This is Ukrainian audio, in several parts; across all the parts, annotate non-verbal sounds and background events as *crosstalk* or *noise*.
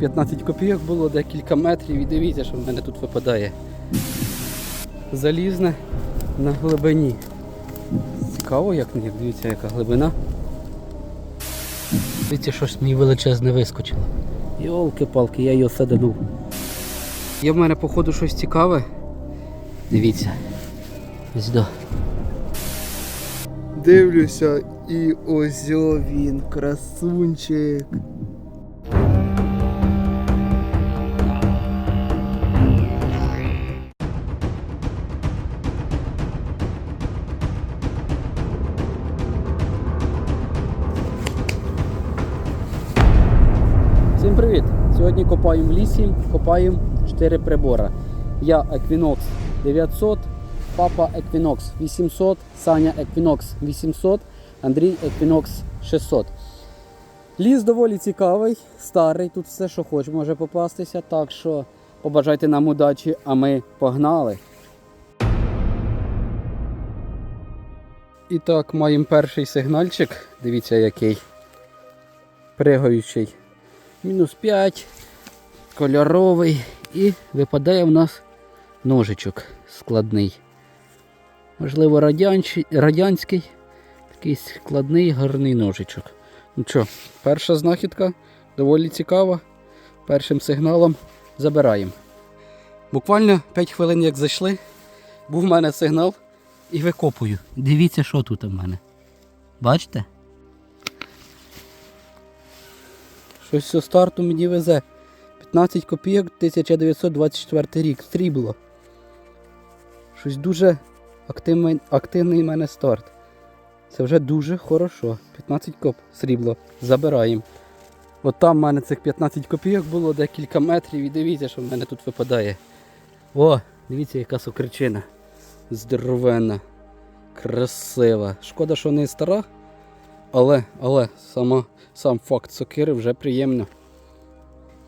15 копійок було декілька метрів і дивіться, що в мене тут випадає. Залізне на глибині. Цікаво, як як дивіться, яка глибина. Дивіться, що ж мій величезне вискочило. Йолки-палки, я його саданув. Є в мене, походу, щось цікаве. Дивіться. Ось. Дивлюся, і ось він, красунчик. Сьогодні копаємо в лісі, копаємо 4 прибора. Я Equinox 900, папа Equinox 800, Саня Equinox 800, Андрій Equinox 600. Ліс доволі цікавий, старий, тут все, що хоч може попастися, так що побажайте нам удачі, а ми погнали. І так, маємо перший сигнальчик. Дивіться який. Пригаючий мінус 5, кольоровий і випадає в нас ножичок складний. Можливо, радянський, такий складний гарний ножичок. Ну що, перша знахідка доволі цікава. Першим сигналом забираємо. Буквально 5 хвилин як зайшли, був в мене сигнал і викопую. Дивіться, що тут у мене. Бачите? Щось зі старту мені везе. 15 копійок 1924 рік. Срібло. Щось дуже активний, активний в мене старт. Це вже дуже хорошо. 15 коп срібло. Забираємо. От там в мене цих 15 копійок було декілька метрів і дивіться, що в мене тут випадає. О, дивіться, яка сокричина. Здоровенна. Красива. Шкода, що не стара. Але, але сама, сам факт сокири вже приємно.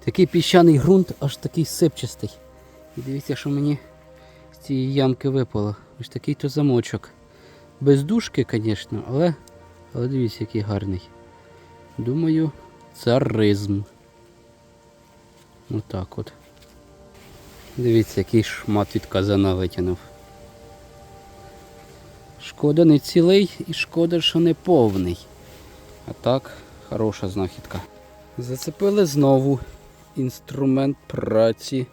Такий піщаний ґрунт, аж такий сипчастий. І дивіться, що мені з цієї ямки випало. Ось такий то замочок. Без дужки, звісно, але, але дивіться, який гарний. Думаю, царизм. Отак от. Дивіться, який шмат від казана витягнув. Шкода не цілий і шкода, що не повний. А так, хороша знахідка. Зацепили знову інструмент праці.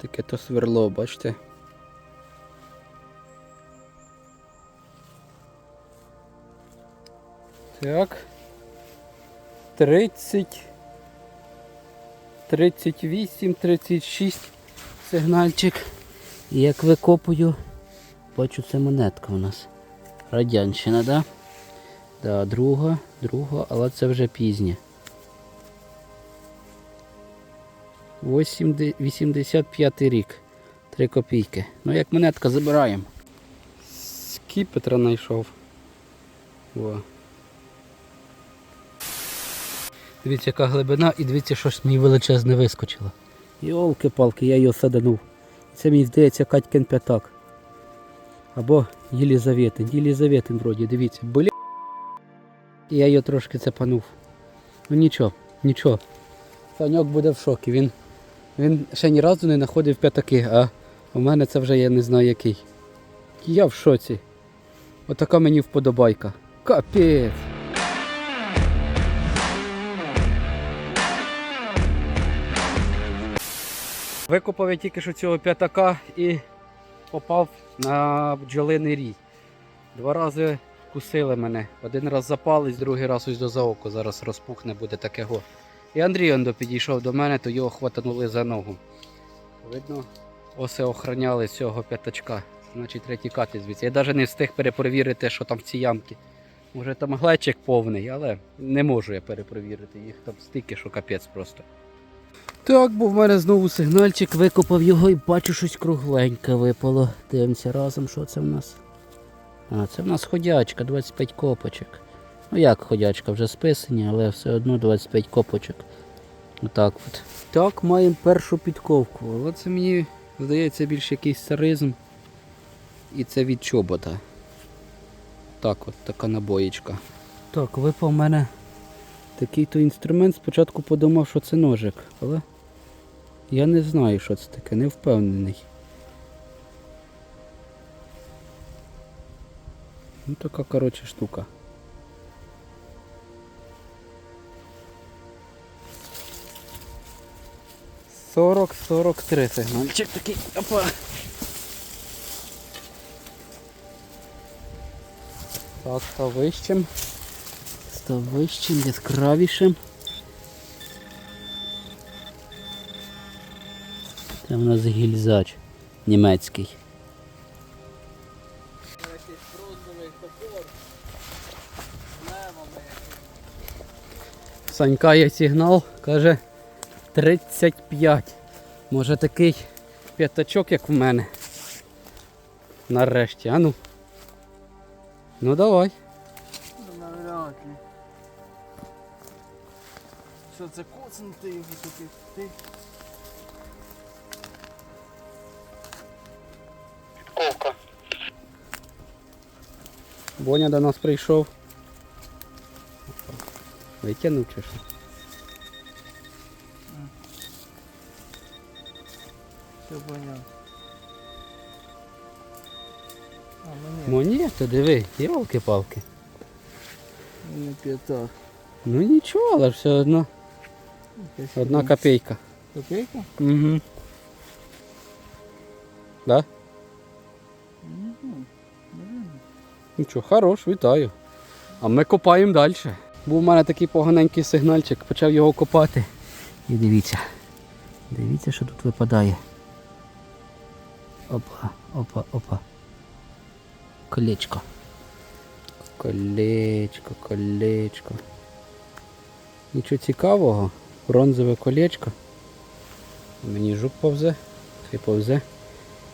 Таке то сверло, бачите? Так. 30. 38, 36 сигнальчик. І як викопую, бачу, це монетка у нас. Радянщина, да? Да, друга, друга, але це вже пізня. 85 рік. 3 копійки. Ну як монетка забираємо. Скіпетра знайшов. О. Дивіться, яка глибина і дивіться, що ж мій величезне вискочило. Йолки-палки, я його саданув. Це мені здається Катькин п'ятак. Або Єлізаветин. Єлізаветин вроді, дивіться. Бля. І я його трошки цепанув. Ну нічого, нічого. Саньок буде в шокі. Він, він ще ні разу не знаходив п'ятаки, а у мене це вже я не знаю який. Я в шоці. Отака мені вподобайка. Капець. Викопав я тільки що цього п'ятака і попав на бджолиний рій. Два рази кусили мене. Один раз запалець, другий раз ось до за око. Зараз розпухне буде таке го. І Андрій Ондо підійшов до мене, то його хватанули за ногу. Видно, осе охороняли цього п'ятачка. Значить треба тікати звідси. Я навіть не встиг перепровірити, що там в цій ямці. Може там глечик повний, але не можу я перепровірити. Їх там стільки, що капець просто. Так, був в мене знову сигнальчик, викопав його і бачу щось кругленьке випало. Дивимося разом, що це в нас. А, це в нас ходячка, 25 копочок. Ну як ходячка, вже списані, але все одно 25 копочок. Отак от. Так, маємо першу підковку. Але це мені здається більш якийсь царизм. І це від чобота. Так от, така набоєчка. Так, випав в мене Такий то інструмент спочатку подумав, що це ножик, але я не знаю, що це таке, не впевнений. Ну така коротше штука. Сорок, сорок три сигнальчик такий. Опа. Так, став вищим. Став вищим, яскравішим. Це в нас гільзач німецький. Санька є сигнал, каже 35. Може такий п'ятачок, як в мене. Нарешті, а ну. Ну давай. Навряд ли. Що це коцнути його таки? Ти? Боня до нас прийшов. Витягнув чи що? Все понятно. А, ну ні, Монета, диви, ялки-палки. не п'ята. Ну нічого, але все одно. Якась Одна копійка. Копійка? Угу. Да? Нічого, хорош, вітаю. А ми копаємо далі. Був у мене такий поганенький сигнальчик, почав його копати. І дивіться. Дивіться, що тут випадає. Опа, опа, опа. Колечко. Колечко, колечко. Нічого цікавого. Бронзове колечко. Мені жук повзе, хай повзе.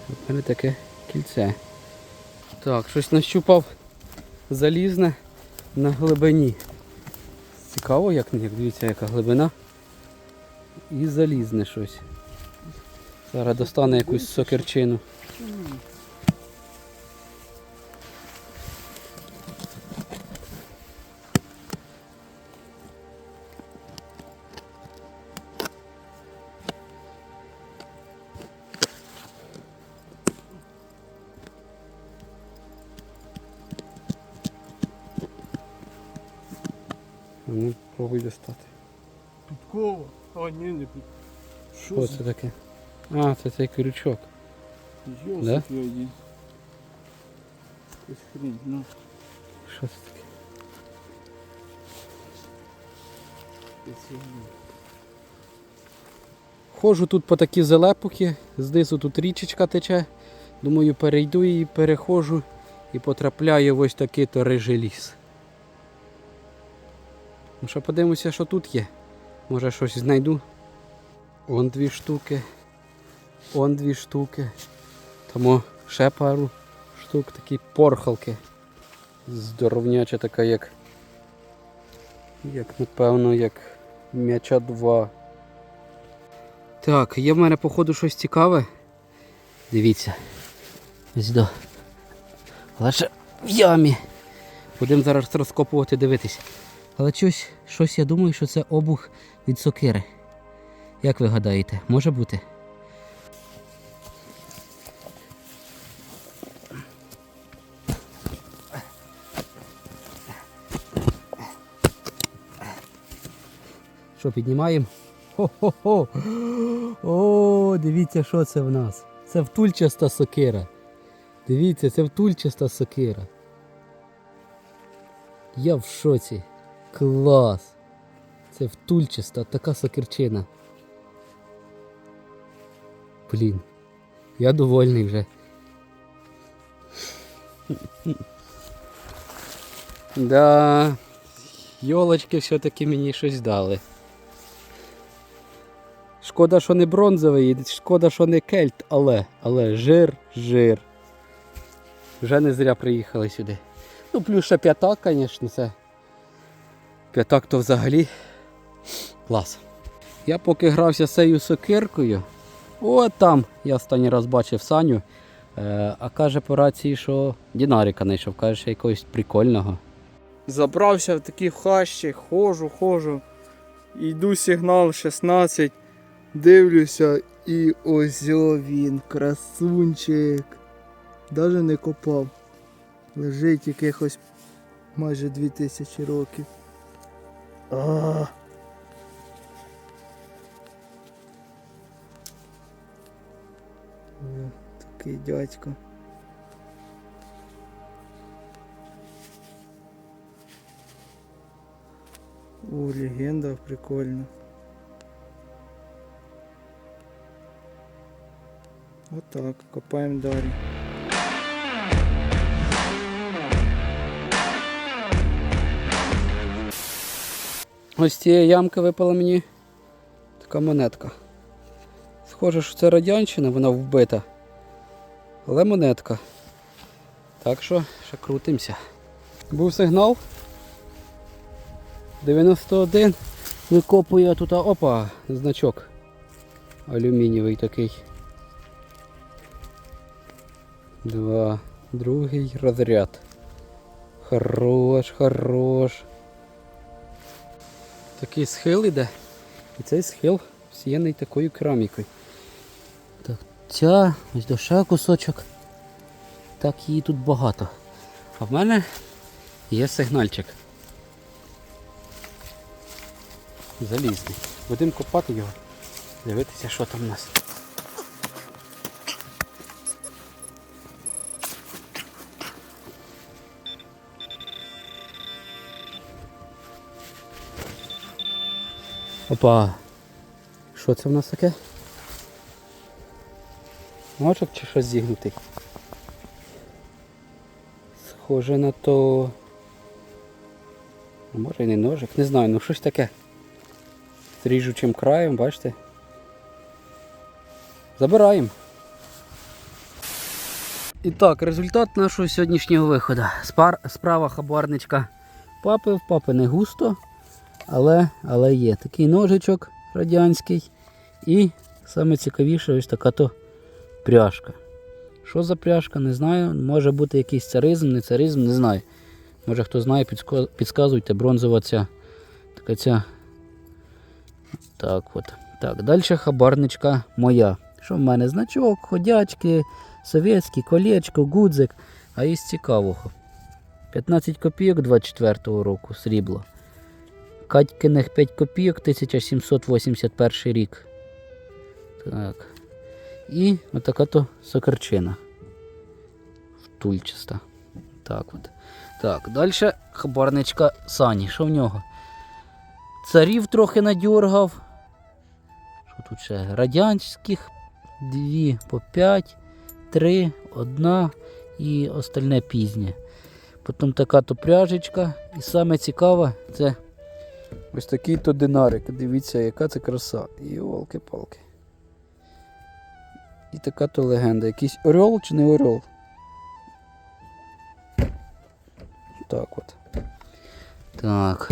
У мене таке кільце. Так, щось нащупав залізне на глибині. Цікаво, як, як дивіться, яка глибина. І залізне щось. Зараз достане якусь сокирчину. А Ну, пробуй достати. Підкова. А, ні, не під. Що це таке? А, це цей крючок. Да? йоді. Якась ну. Що це таке? Ходжу тут по такі залепухи, знизу тут річечка тече. Думаю, перейду її, переходжу і потрапляю в ось такий то рижий ліс. Ну що подивимося, що тут є. Може щось знайду. Он дві штуки. Он дві штуки. Тому ще пару штук, такі порхалки. Здоровняча така, як. Як напевно, як м'яча два. Так, є в мене походу щось цікаве. Дивіться. Ось до. Але ще в ямі. Будемо зараз розкопувати, дивитись. Але щось, щось я думаю, що це обух від сокири. Як ви гадаєте, може бути? Що, піднімаємо? Хо-хо-хо! О, дивіться, що це в нас. Це втульчаста сокира. Дивіться, це втульчаста сокира. Я в шоці. Клас! Це втульчаста, така сокирчина. Блін. Я довольний вже. *laughs* Да. Йолочки все-таки мені щось дали. Шкода, що не бронзовий, шкода, що не кельт, але, але жир, жир. Вже не зря приїхали сюди. Ну, плюс ще п'ятак, звісно, це. П'ятак то взагалі клас. Я поки грався з цією сокиркою, от там я останній раз бачив Саню, е, а каже по рації, що Дінарика знайшов, каже, що якогось прикольного. Забрався в такі хащі, ходжу, ходжу. Йду сигнал 16. Дивлюся і ось він, красунчик. Даже не копав. Лежить якихось майже 2000 років. А. Такий дядько. О, легенда, прикольно. Вот так, копаем далі. Ось цієї ямки випала мені така монетка. Схоже, що це радянщина, вона вбита. Але монетка. Так що ще крутимося. Був сигнал. 91. Викопую тут. Опа, значок. Алюмінієвий такий. Два. Другий розряд. Хорош, хорош. Такий схил іде. І цей схил всіяний такою керамікою. Так, ця, ось до ще кусочок. Так її тут багато. А в мене є сигнальчик. Залізний. Будемо копати його. Дивитися, що там у нас. Опа. Що це в нас таке? Ножик чи щось зігнутий? Схоже на то. Може і не ножик, не знаю, ну щось таке. З ріжучим краєм, бачите? Забираємо. І так, результат нашого сьогоднішнього виходу. Спар, справа хабарничка папи, в папи не густо, але, але є такий ножичок радянський. І саме цікавіше ось така то пряжка. Що за пряжка, не знаю. Може бути якийсь царизм, не царизм, не знаю. Може хто знає, підсказуйте, бронзова ця. Така ця. Так от. Так, далі хабарничка моя. Що в мене? Значок, ходячки, совєтський, колечко, гудзик. А із цікавого. 15 копійок 24-го року срібло. Катькиних 5 копійок 1781 рік. Так. І отака то сокарчина. Втульчаста. Так от. Так, далі хабарничка Сані. Що в нього? Царів трохи надьоргав. Що тут ще? Радянських дві по 5, 3, одна і остальне пізнє. Потім така то пряжечка. І саме цікаве це ось такий то динарик. Дивіться, яка це краса. Йолки-палки. І така то легенда. Якийсь орел чи не орел? Так от. Так.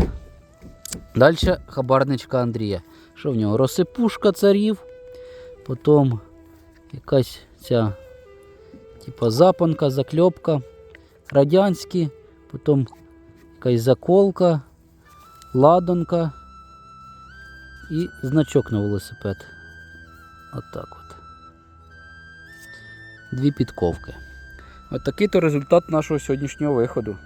Далі хабарничка Андрія. Що в нього? Розсипушка царів. Потім якась ця типа запанка, закльопка. Радянські. Потім якась заколка, ладанка і значок на велосипед. Отак от. Дві підковки. От такий то результат нашого сьогоднішнього виходу.